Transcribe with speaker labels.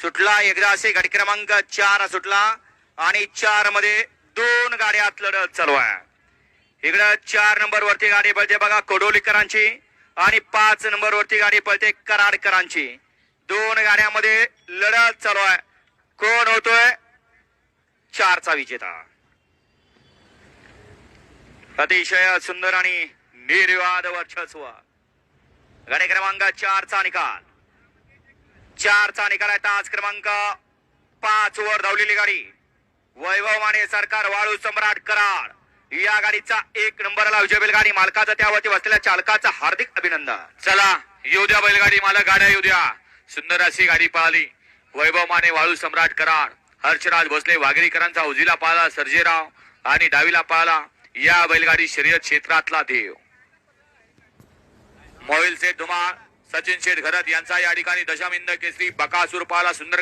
Speaker 1: सुटला एकदा असे गाडी क्रमांक चार सुटला आणि चारमध्ये दोन गाड्यात लढत चालू आहे. इकडं चार नंबर वरती गाडी पळते बघा कोडोलीकरांची आणि पाच नंबर वरती गाडी पळते कराडकरांची. दोन गाड्यामध्ये लढत चालू आहे. कोण होतोय? चारचा विजेता. अतिशय सुंदर आणि निर्वाद वर्चस्व. गाडी क्रमांक चारचा निकाल. चारचा निकाल आहे तास क्रमांक पाच वर धावलेली गाडी. वैभव माने सरकार वाळू सम्राट कराड. या गाडीचा एक नंबरला विजय बैलगाडी मालकाचा त्यावरती बसलेल्या चालकाचा हार्दिक अभिनंदन.
Speaker 2: चला येऊ द्या बैलगाडी मला गाड्या येऊ द्या. सुंदर अशी गाडी पळाली वैभव माने वाळू सम्राट कराड. हर्षराज भोसले वाघरीकरांचा उजीला पाळला सर्जेराव आणि डावीला पाळला या बैलगाडी शर्यत क्षेत्रातला देव. मोहिल शेठ धुमाळ. सचिन शेठ घरत यांचा या ठिकाणी दशमिंद केसरी बकासूर पाला सुंदर